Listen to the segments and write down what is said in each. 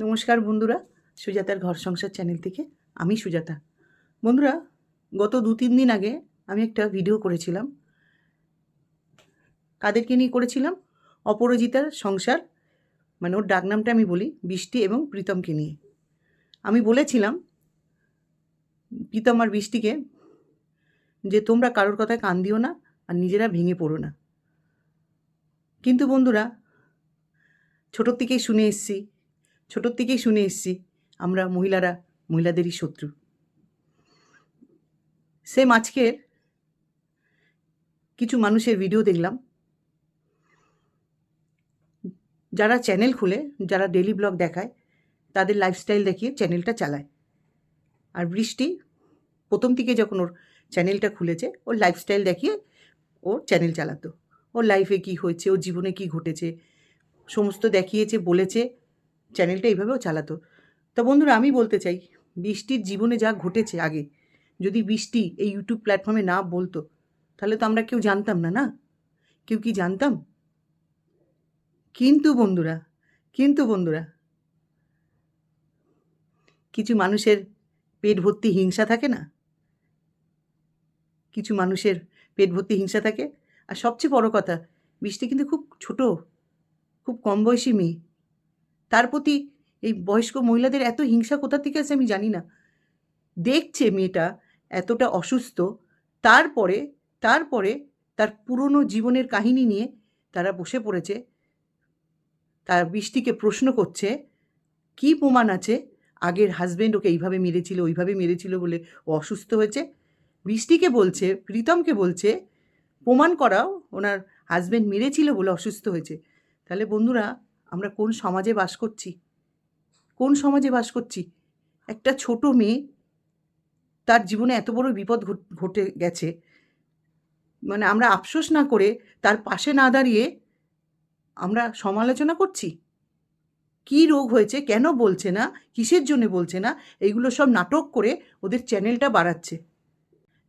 নমস্কার বন্ধুরা, সুজাতার ঘর সংসার চ্যানেল থেকে আমি সুজাতা। বন্ধুরা, গত দু তিন দিন আগে আমি একটা ভিডিও করেছিলাম। কাদেরকে নিয়ে করেছিলাম? অপরাজিতার সংসার মানে ওর ডাকনামটা আমি বলি, বৃষ্টি এবং প্রীতমকে নিয়ে। আমি বলেছিলাম, প্রীতম আর বৃষ্টিকে, যে তোমরা কারোর কথায় কান দিও না আর নিজেরা ভেঙে পড়ো না। কিন্তু বন্ধুরা, ছোটোর থেকেই শুনে এসছি ছোটোর থেকেই শুনে এসছি, আমরা মহিলারা, মহিলাদেরই শত্রু। সেম আজকের কিছু মানুষের ভিডিও দেখলাম। যারা চ্যানেল খুলে, যারা ডেলি ব্লগ দেখায়, তাদের লাইফস্টাইল দেখিয়ে চ্যানেলটা চালায়। আর বৃষ্টি, প্রথম থেকে যখন ওর চ্যানেলটা খুলেছে, ওর লাইফস্টাইল দেখিয়ে ওর চ্যানেল চালাতো। ওর লাইফে কি হয়েছে, ওর জীবনে কি ঘটেছে, সমস্ত দেখিয়েছে, বলেছে চ্যানেলটা এইভাবেও চালাতো। তো বন্ধুরা, আমি বলতে চাই, বৃষ্টির জীবনে যা ঘটেছে আগে, যদি বৃষ্টি এই ইউটিউব প্ল্যাটফর্মে না বলতো, তাহলে তো আমরা কেউ জানতাম না না? কেউ কি জানতাম? কিন্তু বন্ধুরা কিন্তু বন্ধুরা, কিছু মানুষের পেট ভর্তি হিংসা থাকে না? কিছু মানুষের পেট ভর্তি হিংসা থাকে? আর সবচেয়ে বড় কথা, বৃষ্টি কিন্তু খুব ছোট, খুব কম বয়সী মেয়ে। তার প্রতি এই বয়স্ক মহিলাদের এত হিংসা কোথা থেকে আছে আমি জানি না। দেখছে মেয়েটা এতটা অসুস্থ, তারপরে তারপরে তার পুরনো জীবনের কাহিনী নিয়ে তারা বসে পড়েছে। তার বৃষ্টিকে প্রশ্ন করছে, কি প্রমাণ আছে? আগের হাজবেন্ড ওকে এইভাবে মেরেছিল, ওইভাবে মেরেছিল বলে ও অসুস্থ হয়েছে? বৃষ্টিকে বলছে, প্রীতমকে বলছে, প্রমাণ করাও, ওনার হাজবেন্ড মেরেছিল বলে অসুস্থ হয়েছে। তাহলে বন্ধুরা আমরা কোন সমাজে বাস করছি? কোন সমাজে বাস করছি? একটা ছোট মেয়ে তার জীবনে এত বড় বিপদ ঘট- গেছে। মানে আমরা আফসোস না করে তার পাশে না দাঁড়িয়ে আমরা সমালোচনা করছি। কি রোগ হয়েছে? কেন বলছে না? কিসের জন্য বলছে না? এইগুলো সব নাটক করে ওদের চ্যানেলটা বাড়াচ্ছে।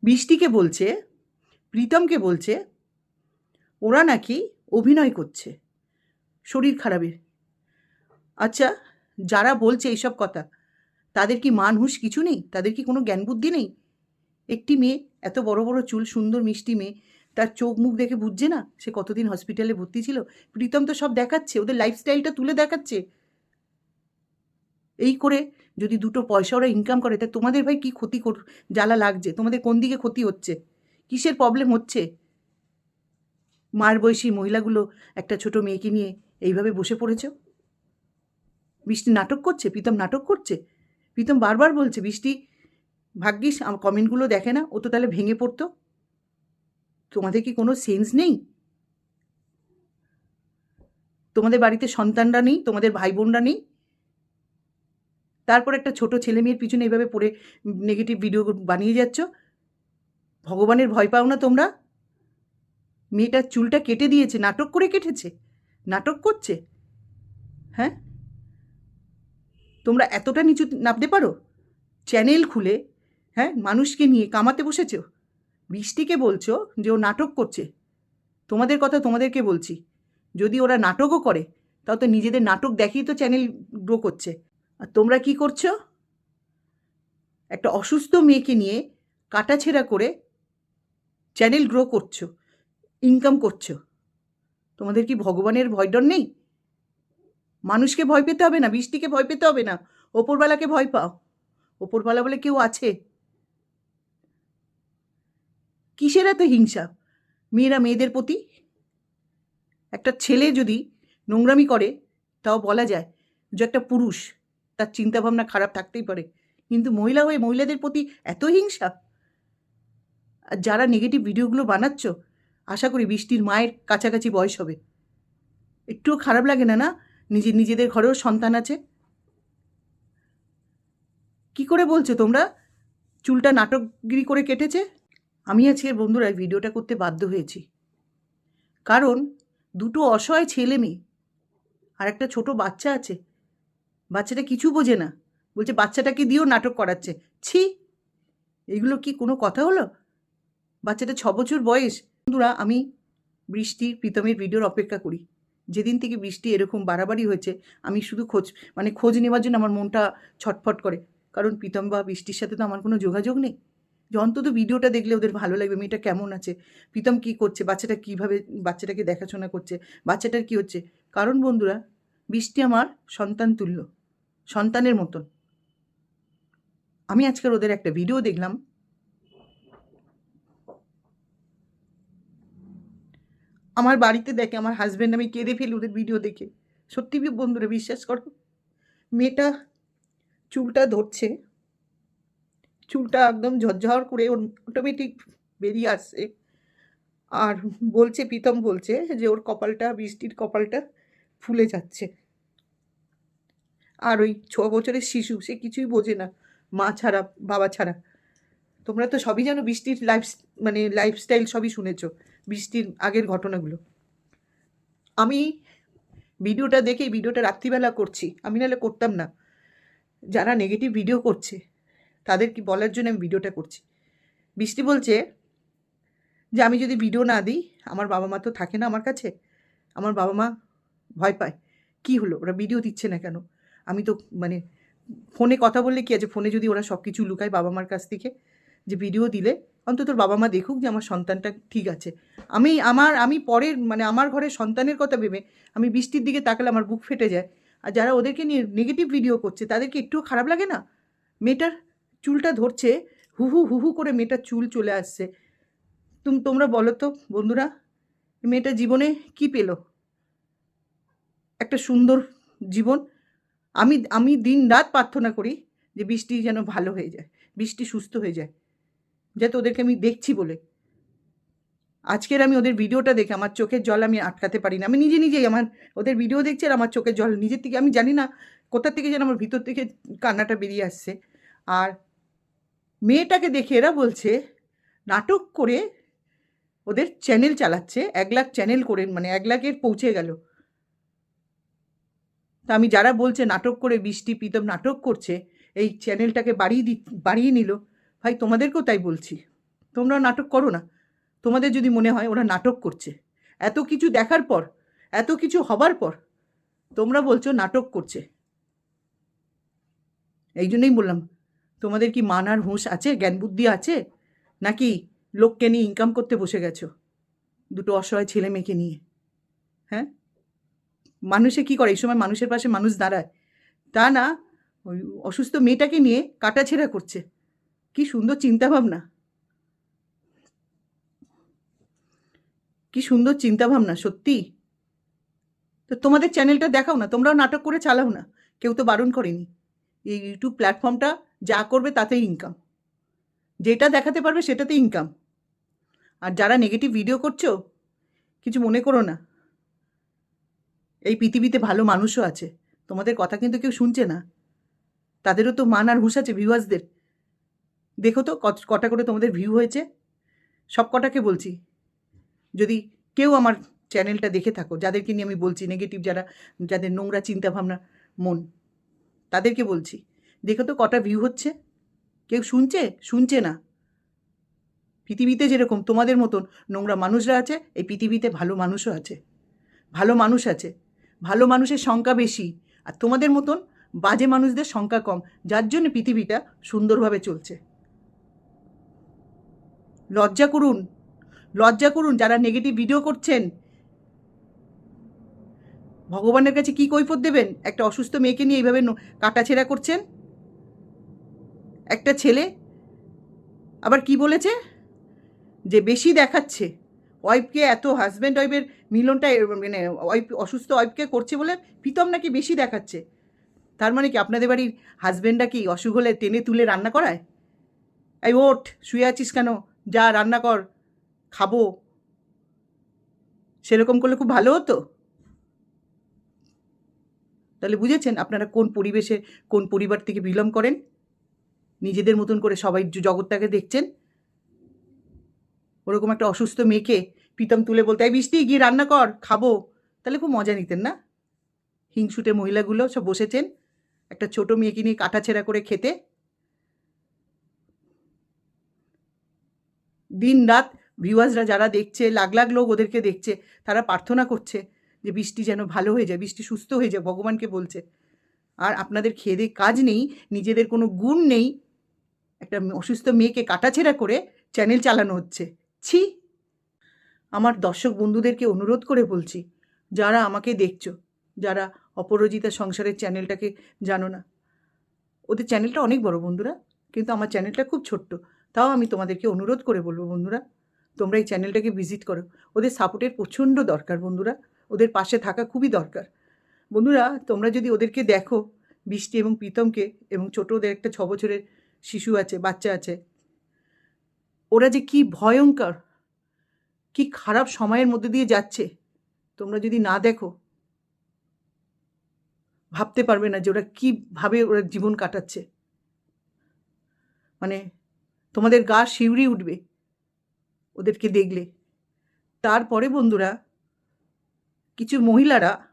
বৃষ্টিকে বলছে, প্রীতমকে বলছে, ওরা নাকি অভিনয় করছে। শরীর খারাপের। আচ্ছা যারা বলছে এইসব কথা, তাদের কি মান কিছু নেই? তাদের কি কোনো জ্ঞান বুদ্ধি নেই? একটি মেয়ে, এত বড় বড় চুল, সুন্দর মিষ্টি মেয়ে, তার চোখ মুখ দেখে বুঝছে না? সে কতদিন হসপিটালে ভর্তি ছিল? প্রীতম তো সব দেখাচ্ছে, ওদের লাইফস্টাইলটা তুলে দেখাচ্ছে। এই করে যদি দুটো পয়সা ওরা ইনকাম করে, তা তোমাদের ভাই কি ক্ষতি কর, জ্বালা লাগছে? তোমাদের কোন দিকে ক্ষতি হচ্ছে? কিসের প্রবলেম হচ্ছে? মার বয়সী মহিলাগুলো, একটা ছোট মেয়েকে নিয়ে এইভাবে বসে পড়েছ? বৃষ্টি নাটক করছে? প্রীতম নাটক করছে? প্রীতম বারবার বলছে, বৃষ্টি, ভাগ্যিস, আমার কমেন্টগুলো দেখে না, ও তো তাহলে ভেঙে পড়তো। তোমাদের কি কোনো সেন্স নেই? তোমাদের বাড়িতে সন্তানরা নেই, তোমাদের ভাই বোনরা নেই? তারপর একটা ছোট ছেলে মেয়ের পিছনে এইভাবে পড়ে, নেগেটিভ ভিডিও বানিয়ে যাচ্ছ? ভগবানের ভয় পাও না তোমরা? মেয়েটার চুলটা কেটে দিয়েছে, নাটক করে কেটেছে? নাটক করছে? হ্যাঁ? তোমরা এতটা নিচু নামতে পারো? চ্যানেল খুলে হ্যাঁ মানুষকে নিয়ে কামাতে বসেছ? বৃষ্টিকে বলছো যে ও নাটক করছে। তোমাদের কথা তোমাদেরকে বলছি। যদি ওরা নাটকও করে, তাও তো নিজেদের নাটক দেখেই তো চ্যানেল গ্রো করছে। আর তোমরা কি করছ? একটা অসুস্থ মেয়েকে নিয়ে কাটাছেড়া করে চ্যানেল গ্রো করছ, ইনকাম করছ। তোমাদের কি ভগবানের ভয় ডর নেই? মানুষকে ভয় পেতে হবে না, বৃষ্টিকে ভয় পেতে হবে না। ওপরবেলাকে ভয় পাও। ওপরবেলা বলে কেউ আছে? কিসের এত হিংসা? মেয়েরা মেয়েদের প্রতি? একটা ছেলে যদি নোংরামি করে, তাও বলা যায় যে একটা পুরুষ, তার চিন্তাভাবনা খারাপ থাকতেই পারে। কিন্তু মহিলা হয়ে মহিলাদের প্রতি এত হিংসা? আর যারা নেগেটিভ ভিডিওগুলো বানাচ্ছ আশা করি বৃষ্টির মায়ের কাছাকাছি বয়স হবে। একটুও খারাপ লাগে না না? নিজে, নিজেদের ঘরেও সন্তান আছে। কি করে বলছো তোমরা? চুলটা নাটকগিরি করে কেটেছে? আমি আজকের বন্ধুরা ভিডিওটা করতে বাধ্য হয়েছি। কারণ দুটো অসহায় ছেলে মেয়ে আর একটা ছোট বাচ্চা আছে। বাচ্চাটা কিছু বোঝে না। বলছে, বাচ্চাটাকে দিয়েও নাটক করাচ্ছে। ছি! এগুলো কি কোনো কথা হলো? বাচ্চাটা ছ বছর বয়স। বন্ধুরা, আমি বৃষ্টির প্রীতমের ভিডিওর অপেক্ষা করি। যেদিন থেকে বৃষ্টি এরকম বাড়াবাড়ি হয়েছে, আমি শুধু খোঁজ মানে খোঁজ নেওয়ার জন্য আমার মনটা ছটফট করে। কারণ প্রীতম বা বৃষ্টির সাথে তো আমার কোনো যোগাযোগ নেই। অন্তত ভিডিওটা দেখলে ওদের ভালো লাগবে, মেয়েটা কেমন আছে, প্রীতম কী করছে, বাচ্চাটা কীভাবে, বাচ্চাটাকে দেখাশোনা করছে, বাচ্চাটার কী হচ্ছে। কারণ বন্ধুরা, বৃষ্টি আমার সন্তান তুল্য, সন্তানের মতন। আমি আজকের ওদের একটা ভিডিও দেখলাম আমার বাড়িতে দেখে, আমার হাজব্যান্ড আমি কেঁদে ফেলি ওদের ভিডিও দেখে। সত্যি বন্ধুরা, বিশ্বাস করো। মেয়েটা চুলটা ধরছে। চুলটা একদম ঝরঝর করে অটোমেটিক বেরিয়ে আসছে। আর বলছে, প্রীতম বলছে যে ওর কপালটা, বৃষ্টির কপালটা ফুলে যাচ্ছে। আর ওই ছ বছরের শিশু, সে কিছুই বোঝে না, মা ছাড়া, বাবা ছাড়া। তোমরা তো সবই জানো, বৃষ্টির লাইফ মানে লাইফস্টাইল সবই শুনেছো। বৃষ্টির আগের ঘটনাগুলো। আমি ভিডিওটা দেখে ভিডিওটা রাত্রিবেলা করছি। আমি নাহলে করতাম না। যারা নেগেটিভ ভিডিও করছে, তাদের কি বলার জন্য আমি ভিডিওটা করছি? বৃষ্টি বলছে যে, আমি যদি ভিডিও না দিই, আমার বাবা মা তো থাকে না আমার কাছে। আমার বাবা মা ভয় পায়। কি হলো? ওরা ভিডিও দিচ্ছে না কেন? আমি তো মানে ফোনে কথা বললে কি আছে? ফোনে যদি ওরা সব কিছু লুকায় বাবা মার কাছ থেকে যে ভিডিও দিলে অন্তত বাবা মা দেখুক যে আমার সন্তানটা ঠিক আছে। আমি আমার, আমি পরের মানে আমার ঘরের সন্তানের কথা ভেবে আমি বৃষ্টির দিকে তাকালে আমার বুক ফেটে যায়। আর যারা ওদেরকে নিয়ে নেগেটিভ ভিডিও করছে, তাদেরকে একটুও খারাপ লাগে না? মেয়েটার চুলটা ধরছে, হু হু হু হু করে মেয়েটার চুল চলে আসছে। তুম, তোমরা বলো তো বন্ধুরা মেয়েটা জীবনে কি পেল? একটা সুন্দর জীবন। আমি আমি দিন রাত প্রার্থনা করি যে বৃষ্টি যেন ভালো হয়ে যায়, বৃষ্টি সুস্থ হয়ে যায়। যাতে ওদেরকে আমি দেখছি বলে। আজকের আমি ওদের ভিডিওটা দেখে, আমার চোখের জল আমি আটকাতে পারি না। আমি নিজে নিজেই আমার, ওদের ভিডিও দেখছি আর আমার চোখের জল নিজের থেকে, আমি জানি না কোথা থেকে যেন আমার ভিতর থেকে কান্নাটা বেরিয়ে আসছে। আর মেয়েটাকে দেখে এরা বলছে, নাটক করে ওদের চ্যানেল চালাচ্ছে, এক লাখ চ্যানেল করে মানে এক লাখের পৌঁছে গেল। তা আমি যারা বলছে নাটক করে বৃষ্টি, প্রীতম নাটক করছে, এই চ্যানেলটাকে বাড়িয়ে দি, বাড়িয়ে নিল ভাই, তোমাদেরকেও তাই বলছি। তোমরা নাটক করো না। তোমাদের যদি মনে হয় ওরা নাটক করছে। এত কিছু দেখার পর, এত কিছু হবার পর তোমরা বলছো নাটক করছে। এই জন্যই বললাম, তোমাদের কি মান আর হুঁশ আছে? জ্ঞান বুদ্ধি আছে? নাকি লোককে নিয়ে ইনকাম করতে বসে গেছো? দুটো অসহায় ছেলে মেয়েকে নিয়ে। হ্যাঁ? মানুষে কি করে? এই সময় মানুষের পাশে মানুষ দাঁড়ায়। তা না, ওই অসুস্থ মেয়েটাকে নিয়ে কাটাছেড়া করছে। কি সুন্দর চিন্তাভাবনা। কি সুন্দর চিন্তাভাবনা, সত্যি? তো তোমাদের চ্যানেলটা দেখাও না, তোমরাও নাটক করে চালাও না, কেউ তো বারণ করেনি। এই ইউটিউব প্ল্যাটফর্মটা যা করবে তাতেই ইনকাম যেটা দেখাতে পারবে সেটাতে ইনকাম আর যারা নেগেটিভ ভিডিও করছ, কিছু মনে করো না। এই পৃথিবীতে ভালো মানুষও আছে, তোমাদের কথা কিন্তু কেউ শুনছে না। তাদেরও তো মান আর হুঁশ আছে ভিউয়ার্সদের দেখো তো কটা করে তোমাদের ভিউ হয়েছে। সব কটাকে বলছি। যদি কেউ আমার চ্যানেলটা দেখে থাকো, যাদেরকে নিয়ে আমি বলছি নেগেটিভ যারা, যাদের নোংরা চিন্তাভাবনা, মন, তাদেরকে বলছি, দেখো তো কটা ভিউ হচ্ছে। কেউ শুনছে? শুনছে না। পৃথিবীতে যেরকম তোমাদের মতন নোংরা মানুষরা আছে, এই পৃথিবীতে ভালো মানুষও আছে। ভালো মানুষ আছে। ভালো মানুষের সংখ্যা বেশি, আর তোমাদের মতন বাজে মানুষদের সংখ্যা কম, যার জন্য পৃথিবীটা সুন্দরভাবে চলছে। লজ্জা করুন। লজ্জা করুন যারা নেগেটিভ ভিডিও করছেন। ভগবানের কাছে কি কৈফত দেবেন? একটা অসুস্থ মেয়েকে নিয়ে এইভাবে কাটাছেঁড়া করছেন? একটা ছেলে? আবার কি বলেছে? যে বেশি দেখাচ্ছে। ওয়াইফকে এত হাজব্যান্ড ওয়াইফের মিলনটা মানে ওয়াইফ অসুস্থ ওয়াইফকে করছে বলে প্রীতম নাকি বেশি দেখাচ্ছে? তার মানে কি আপনাদের বাড়ির হাজব্যান্ডরা কি অসুখ হলে টেনে তুলে রান্না করায়? এই ওঠ, শুয়ে আছিস কেন? যা রান্না কর, খাব। সেরকম করলে খুব ভালো হতো? তাহলে বুঝেছেন আপনারা কোন পরিবেশে, কোন পরিবার থেকে বিলং করেন? নিজেদের মতন করে সবাই জগৎটাকে দেখছেন? ওরকম একটা অসুস্থ মেয়েকে প্রীতম তুলে বলতে, এই বৃষ্টি, গিয়ে রান্না কর, খাব। তাহলে খুব মজা নিতেন না? হিংসুটে মহিলাগুলো সব বসেছেন, একটা ছোট মেয়েকে নিয়ে কাটাছেড়া করে খেতে। দিন রাত ভিউয়ার্সরা যারা দেখছে, লাখ লাখ লোক ওদেরকে দেখছে, তারা প্রার্থনা করছে যে বৃষ্টি যেন ভালো হয়ে যায়, বৃষ্টি সুস্থ হয়ে যায়, ভগবানকে বলছে। আর আপনাদের খেয়ে কাজ নেই, নিজেদের কোনো গুণ নেই। একটা অসুস্থ মেয়েকে কাটাছেড়া করে চ্যানেল চালানো হচ্ছে। ছি! আমার দর্শক বন্ধুদেরকে অনুরোধ করে বলছি, যারা আমাকে দেখছ, যারা অপরাজিতা সংসারের চ্যানেলটাকে জানো না, ওদের চ্যানেলটা অনেক বড় বন্ধুরা, কিন্তু আমার চ্যানেলটা খুব ছোট্ট। তাও আমি তোমাদেরকে অনুরোধ করে বলব বন্ধুরা, তোমরা এই চ্যানেলটাকে ভিজিট করো। ওদের সাপোর্টের প্রচণ্ড দরকার বন্ধুরা, ওদের পাশে থাকা খুবই দরকার। বন্ধুরা, তোমরা যদি ওদেরকে দেখো, বৃষ্টি এবং প্রীতমকে এবং ছোটো ওদের একটা ছ বছরের শিশু আছে, বাচ্চা আছে, ওরা যে কি ভয়ঙ্কর, কি খারাপ সময়ের মধ্যে দিয়ে যাচ্ছে, তোমরা যদি না দেখো, ভাবতে পারবে না যে ওরা কীভাবে ওরা জীবন কাটাচ্ছে। মানে তোমাদের গা শিউরি উঠবে। ওদেরকে দেখলে। তারপরে বন্ধুরা, কিছু মহিলারা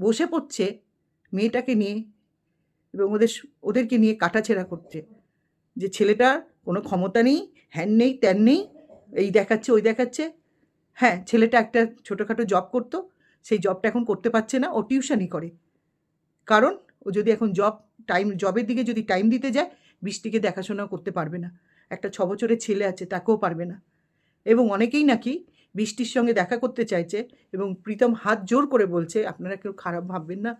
বসে পড়ছে মেয়েটাকে নিয়ে এবং ওদের ওদেরকে নিয়ে কাটাছেড়া করছে। যে ছেলেটার কোনো ক্ষমতা নেই, হ্যান নেই, ত্যান নেই, এই দেখাচ্ছে, ওই দেখাচ্ছে। হ্যাঁ ছেলেটা একটা ছোটোখাটো জব করতো, সেই জবটা এখন করতে পারছে না, ও টিউশনই করে। কারণ ও যদি এখন জব টাইম জবের দিকে যদি টাইম দিতে যায়, বৃষ্টিকে দেখাশোনাও করতে পারবে না। একটা ছ বছরের ছেলে আছে, তাকেও পারবে না। এবং অনেকেই নাকি বৃষ্টির সঙ্গে দেখা করতে চাইছে এবং প্রীতম হাত জোর করে বলছে, আপনারা কেউ খারাপ ভাববেন না,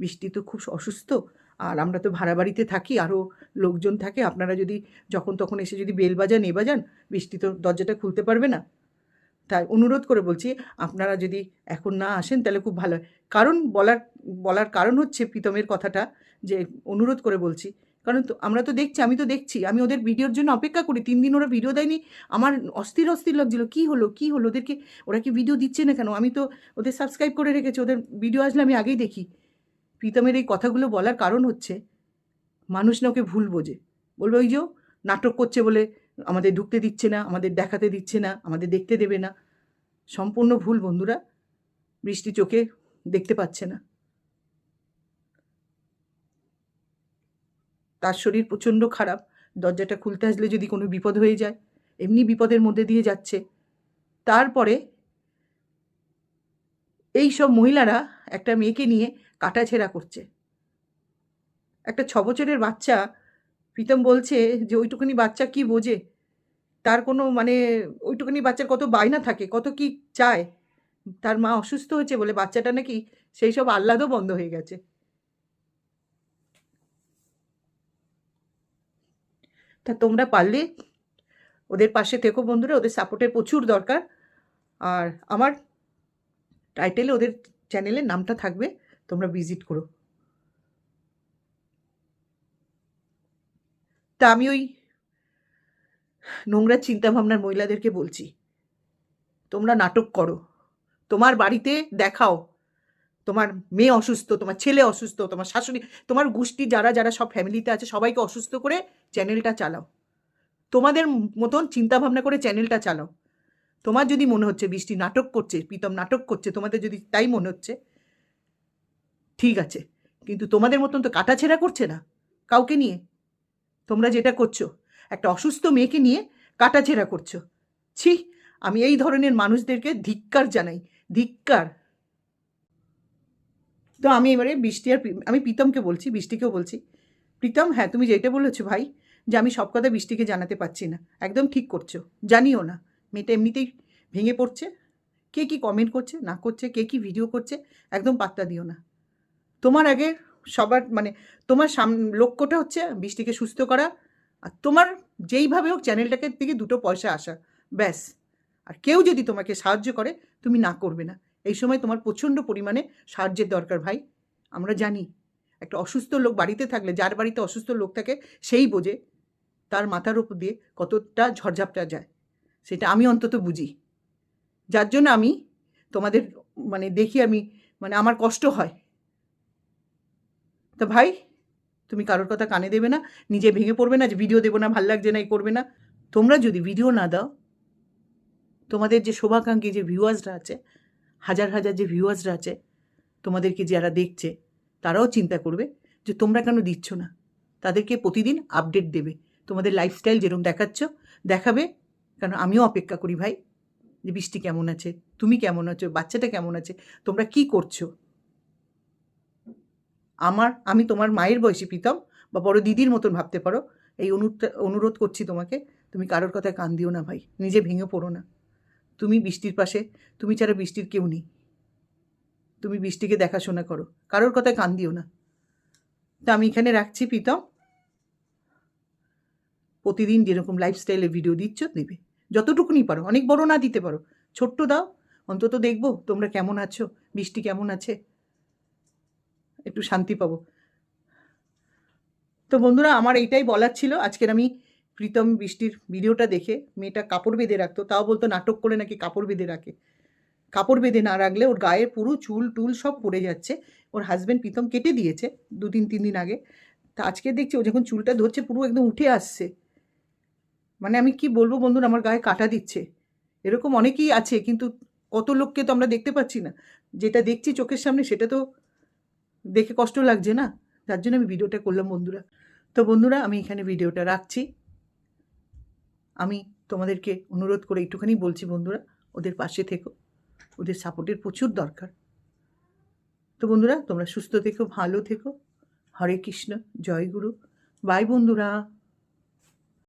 বৃষ্টি তো খুব অসুস্থ, আর আমরা তো ভাড়া বাড়িতে থাকি আরও লোকজন থাকে, আপনারা যদি যখন তখন এসে যদি বেল বাজান, এ বাজান, বৃষ্টি তো দরজাটা খুলতে পারবে না। তাই অনুরোধ করে বলছি, আপনারা যদি এখন না আসেন, তাহলে খুব ভালো হয়। কারণ বলার বলার কারণ হচ্ছে প্রীতমের কথাটা যে অনুরোধ করে বলছি কারণ আমরা তো দেখছি, আমি তো দেখছি। আমি ওদের ভিডিওর জন্য অপেক্ষা করি। তিন দিন ওরা ভিডিও দেয়নি। আমার অস্থির অস্থির লাগছিল, কী হলো? কী হলো? ওদেরকে, ওরা কি ভিডিও দিচ্ছে না কেন? আমি তো ওদের সাবস্ক্রাইব করে রেখেছি। ওদের ভিডিও আসলে আমি আগেই দেখি। প্রীতমের এই কথাগুলো বলার কারণ হচ্ছে, মানুষ না ওকে ভুল বোঝে। বলবে, ওই যে নাটক করছে বলে আমাদের ঢুকতে দিচ্ছে না, আমাদের দেখাতে দিচ্ছে না, আমাদের দেখতে দেবে না। সম্পূর্ণ ভুল বন্ধুরা। বৃষ্টি চোখে দেখতে পাচ্ছে না। তার শরীর প্রচণ্ড খারাপ, দরজাটা খুলতে আসলে যদি কোনো বিপদ হয়ে যায়, এমনি বিপদের মধ্যে দিয়ে যাচ্ছে। তারপরে এই সব মহিলারা একটা মেয়েকে নিয়ে কাটাছেড়া করছে। একটা ছ বছরের বাচ্চা, প্রীতম বলছে যে, ওইটুকুনি বাচ্চা কি বোঝে? তার কোনো মানে ওইটুকুনি বাচ্চার কত বায়না থাকে, কত কি চায়? তার মা অসুস্থ হয়েছে বলে বাচ্চাটা নাকি সেই সব আহ্লাদও বন্ধ হয়ে গেছে। তা তোমরা পারলে ওদের পাশে থেকো বন্ধুরা, ওদের সাপোর্টের প্রচুর দরকার। আর আমার টাইটেলে ওদের চ্যানেলের নামটা থাকবে, তোমরা ভিজিট করো। তা আমি ওই নোংরা চিন্তাভাবনার মহিলাদেরকে বলছি, তোমরা নাটক করো, তোমার বাড়িতে দেখাও। তোমার মেয়ে অসুস্থ, তোমার ছেলে অসুস্থ, তোমার শাশুড়ি, তোমার গোষ্ঠী যারা যারা সব ফ্যামিলিতে আছে, সবাইকে অসুস্থ করে চ্যানেলটা চালাও। তোমাদের মতন চিন্তাভাবনা করে চ্যানেলটা চালাও। তোমার যদি মনে হচ্ছে বৃষ্টি নাটক করছে, প্রীতম নাটক করছে, তোমাদের যদি তাই মনে হচ্ছে, ঠিক আছে। কিন্তু তোমাদের মতন তো কাটাছেড়া করছে না, কাউকে নিয়ে। তোমরা যেটা করছ, একটা অসুস্থ মেয়েকে নিয়ে কাটাছেড়া করছ। ছি, আমি এই ধরনের মানুষদেরকে ধিক্কার জানাই। ধিক্কার তো আমি এবারে বৃষ্টি আর আমি প্রীতমকে বলছি, বৃষ্টিকেও বলছি। প্রীতম হ্যাঁ তুমি যেটা বলেছ ভাই, যে আমি সব কথা বৃষ্টিকে জানাতে পারছি না, একদম ঠিক করছ, জানিও না। মেয়েটা এমনিতেই ভেঙে পড়ছে, কে কি কমেন্ট করছে, না করছে, কে কি ভিডিও করছে, একদম পাত্তা দিও না। তোমার আগে সবার মানে তোমার সাম, লক্ষ্যটা হচ্ছে বৃষ্টিকে সুস্থ করা, আর তোমার যেইভাবে হোক চ্যানেলটাকে থেকে দুটো পয়সা আসা, ব্যাস। আর কেউ যদি তোমাকে সাহায্য করে, তুমি না করবে না। এই সময় তোমার প্রচণ্ড পরিমাণে সাহায্যের দরকার ভাই। আমরা জানি, একটা অসুস্থ লোক বাড়িতে থাকলে, যার বাড়িতে অসুস্থ লোক থাকে, সেই বোঝে তার মাথার উপর দিয়ে কতটা ঝড়ঝাপটা যায়। সেটা আমি অন্তত বুঝি। যার জন্য আমি তোমাদের মানে দেখি আমি মানে আমার কষ্ট হয়। তো ভাই, তুমি কারোর কথা কানে দেবে না, নিজে ভেঙে পড়বে না যে ভিডিও দেবো না, ভালো লাগছে না এই করবে না। তোমরা যদি ভিডিও না দাও, তোমাদের যে শোভাকাঙ্ক্ষী যে ভিউয়ার্সরা আছে হাজার হাজার যে ভিউয়ার্সরা আছে, তোমাদেরকে যারা দেখছে, তারাও চিন্তা করবে যে তোমরা কেন দিচ্ছ না? তাদেরকে প্রতিদিন আপডেট দেবে। তোমাদের লাইফস্টাইল যেরকম দেখাচ্ছ, দেখাবে। কারণ আমিও অপেক্ষা করি, ভাই, যে বৃষ্টি কেমন আছে, তুমি কেমন আছো, বাচ্চাটা কেমন আছে, তোমরা কি করছ? আমার, আমি তোমার মায়ের বয়সী প্রীতম, বা বড় দিদির মতন ভাবতে পারো। এই অনুরোধ করছি তোমাকে, তুমি কারোর কথায় কান দিও না, ভাই, নিজে ভেঙে পড়ো না। তুমি বৃষ্টির পাশে, তুমি ছাড়া বৃষ্টির কেউ নেই। তুমি বৃষ্টিকে দেখাশোনা করো। কারোর কথায় কান দিও না। তা আমি এখানে রাখছি, প্রীতম। প্রতিদিন যেরকম লাইফস্টাইলের ভিডিও দিচ্ছ দেবে যতটুকুনি পারো, অনেক বড় না দিতে পারো। ছোট্ট দাও। অন্তত দেখব তোমরা কেমন আছো, বৃষ্টি কেমন আছে। একটু শান্তি পাবো। তো বন্ধুরা, আমার এইটাই বলার ছিল। আজকের আমি প্রীতম বৃষ্টির ভিডিওটা দেখে মেয়েটা কাপড় বেঁধে রাখতো, তাও বলতো নাটক করে নাকি কাপড় বেঁধে রাখে। কাপড় বেঁধে না রাখলে ওর গায়ে পুরো চুল টুল সব পড়ে যাচ্ছে। ওর হাজব্যান্ড প্রীতম কেটে দিয়েছে দু তিন তিন দিন আগে। তা আজকে দেখছি ও যখন চুলটা ধরছে পুরো একদম উঠে আসছে। মানে আমি কি বলব বন্ধুরা, আমার গায়ে কাটা দিচ্ছে। এরকম অনেকেই আছে, কিন্তু কত লোককে তো আমরা দেখতে পাচ্ছি না। যেটা দেখছি চোখের সামনে সেটা তো দেখে কষ্ট লাগছে না? যার জন্য আমি ভিডিওটা করলাম বন্ধুরা। তো বন্ধুরা, আমি এখানে ভিডিওটা রাখছি। আমি তোমাদেরকে অনুরোধ করে একটুখানি বলছি বন্ধুরা, ওদের পাশে থেকো। ওদের সাপোর্টের প্রচুর দরকার। তো বন্ধুরা, তোমরা সুস্থ থেকো, ভালো থেকো। হরে কৃষ্ণ, জয় গুরু। বাই বন্ধুরা।